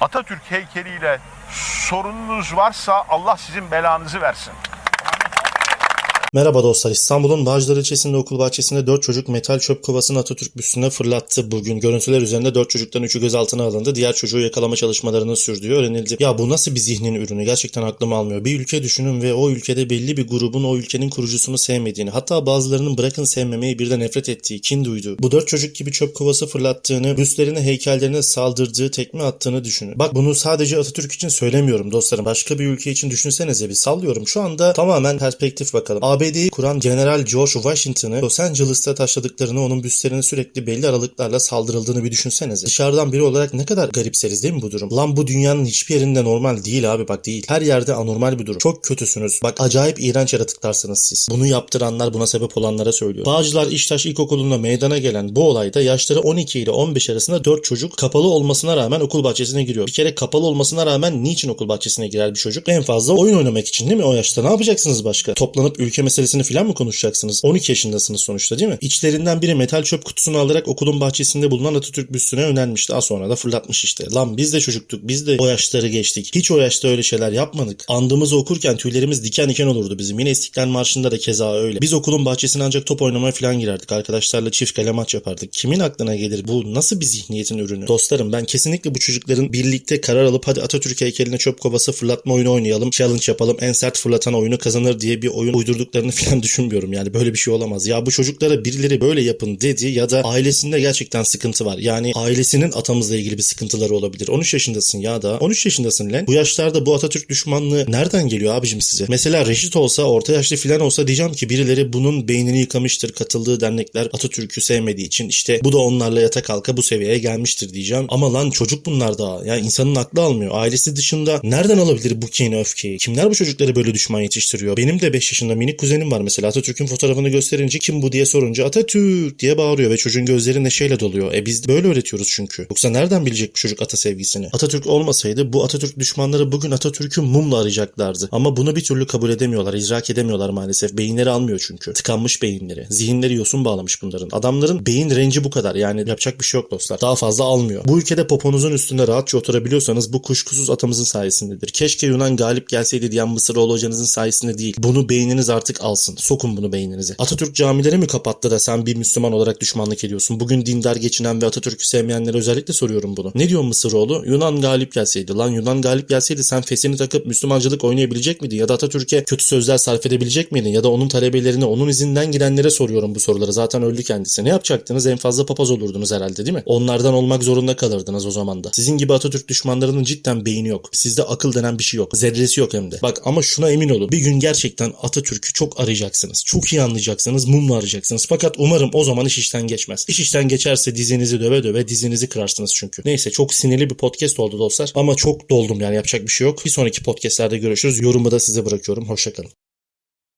Atatürk heykeliyle sorununuz varsa Allah sizin belanızı versin. Merhaba dostlar. İstanbul'un Bağcılar ilçesinde okul bahçesinde 4 çocuk metal çöp kovasını Atatürk büstüne fırlattı bugün. Görüntüler üzerinde 4 çocuktan 3'ü gözaltına alındı. Diğer çocuğu yakalama çalışmalarının sürdüğü öğrenildi. Ya bu nasıl bir zihnin ürünü? Gerçekten aklım almıyor. Bir ülke düşünün ve o ülkede belli bir grubun o ülkenin kurucusunu sevmediğini, hatta bazılarının bırakın sevmemeyi bir de nefret ettiği, kin duyduğu, bu 4 çocuk gibi çöp kovası fırlattığını, büstlerine, heykellerine saldırdığı, tekme attığını düşünün. Bak bunu sadece Atatürk için söylemiyorum dostlarım. Başka bir ülke için düşünsenize bir sallıyorum. Şu anda tamamen perspektif bakalım. ABD'yi kuran General George Washington'ı Los Angeles'ta taşladıklarını, onun büstlerine sürekli belli aralıklarla saldırıldığını bir düşünsenize. Dışarıdan biri olarak ne kadar garipseriz değil mi bu durum? Lan bu dünyanın hiçbir yerinde normal değil abi bak değil. Her yerde anormal bir durum. Çok kötüsünüz. Bak acayip iğrenç yaratıklarsınız siz. Bunu yaptıranlar buna sebep olanlara söylüyor. Bağcılar İştaş İlkokulu'nda meydana gelen bu olayda yaşları 12 ile 15 arasında 4 çocuk kapalı olmasına rağmen okul bahçesine giriyor. Bir kere kapalı olmasına rağmen niçin okul bahçesine girer bir çocuk? En fazla oyun oynamak için değil mi o yaşta? Ne yapacaksınız başka? Toplanıp ülke meselesini falan mı konuşacaksınız? 12 yaşındasınız sonuçta değil mi? İçlerinden biri metal çöp kutusunu alarak okulun bahçesinde bulunan Atatürk büstüne yönelmiş. Daha sonra da fırlatmış işte. Lan biz de çocuktuk. Biz de o yaşları geçtik. Hiç o yaşta öyle şeyler yapmadık. Andığımızı okurken tüylerimiz diken diken olurdu bizim. Yine İstiklal Marşı'nda da keza öyle. Biz okulun bahçesine ancak top oynamaya falan girerdik. Arkadaşlarla çift kale maç yapardık. Kimin aklına gelir bu nasıl bir zihniyetin ürünü? Dostlarım ben kesinlikle bu çocukların birlikte karar alıp hadi Atatürk heykeline çöp kovası fırlatma oyunu oynayalım. Challenge yapalım. En sert fırlatan oyunu kazanır diye bir oyun uydurduklarını falan düşünmüyorum. Yani böyle bir şey olamaz. Ya bu çocuklara birileri böyle yapın dedi ya da ailesinde gerçekten sıkıntı var. Yani ailesinin atamızla ilgili bir sıkıntıları olabilir. 13 yaşındasın ya da 13 yaşındasın lan. Bu yaşlarda bu Atatürk düşmanlığı nereden geliyor abicim size? Mesela reşit olsa orta yaşlı filan olsa diyeceğim ki birileri bunun beynini yıkamıştır. Katıldığı dernekler Atatürk'ü sevmediği için işte bu da onlarla yata kalka bu seviyeye gelmiştir diyeceğim. Ama lan çocuk bunlar daha. Yani insanın aklı almıyor. Ailesi dışında nereden alabilir bu kini öfkeyi? Kimler bu çocukları böyle düşman yetiştiriyor? Benim de 5 yaşında minik var mesela. Atatürk'ün fotoğrafını gösterince kim bu diye sorunca Atatürk diye bağırıyor ve çocuğun gözleri neşeyle doluyor. E biz böyle öğretiyoruz çünkü. Yoksa nereden bilecek bu çocuk ata sevgisini? Atatürk olmasaydı bu Atatürk düşmanları bugün Atatürk'ü mumla arayacaklardı. Ama bunu bir türlü kabul edemiyorlar, idrak edemiyorlar maalesef. Beyinleri almıyor çünkü. Tıkanmış beyinleri. Zihinleri yosun bağlamış bunların. Adamların beyin renci bu kadar. Yani yapacak bir şey yok dostlar. Daha fazla almıyor. Bu ülkede poponuzun üstünde rahatça oturabiliyorsanız bu kuşkusuz atamızın sayesindedir. Keşke Yunan galip gelseydi diyen Mısırlı hocanızın sayesinde değil. Bunu beyniniz artık alsın. Sokun bunu beyninize. Atatürk camileri mi kapattı da sen bir Müslüman olarak düşmanlık ediyorsun? Bugün dindar geçinen ve Atatürk'ü sevmeyenlere özellikle soruyorum bunu. Ne diyor Mısıroğlu? Yunan galip gelseydi. Lan Yunan galip gelseydi sen fesini takıp Müslümancılık oynayabilecek miydin? Ya da Atatürk'e kötü sözler sarf edebilecek miydin? Ya da onun talebelerine, onun izinden gidenlere soruyorum bu soruları. Zaten öldü kendisi. Ne yapacaktınız? En fazla papaz olurdunuz herhalde değil mi? Onlardan olmak zorunda kalırdınız o zaman da. Sizin gibi Atatürk düşmanlarının cidden beyni yok. Sizde akıl denen bir şey yok. Zerresi yok hem de. Bak ama şuna emin olun. Bir gün gerçekten Atatürk'ü çok arayacaksınız. Çok iyi anlayacaksınız. Mumla arayacaksınız. Fakat umarım o zaman iş işten geçmez. İş işten geçerse dizinizi döve döve dizinizi kırarsınız çünkü. Neyse çok sinirli bir podcast oldu dostlar. Ama çok doldum yani yapacak bir şey yok. Bir sonraki podcastlerde görüşürüz. Yorumu da size bırakıyorum. Hoşçakalın.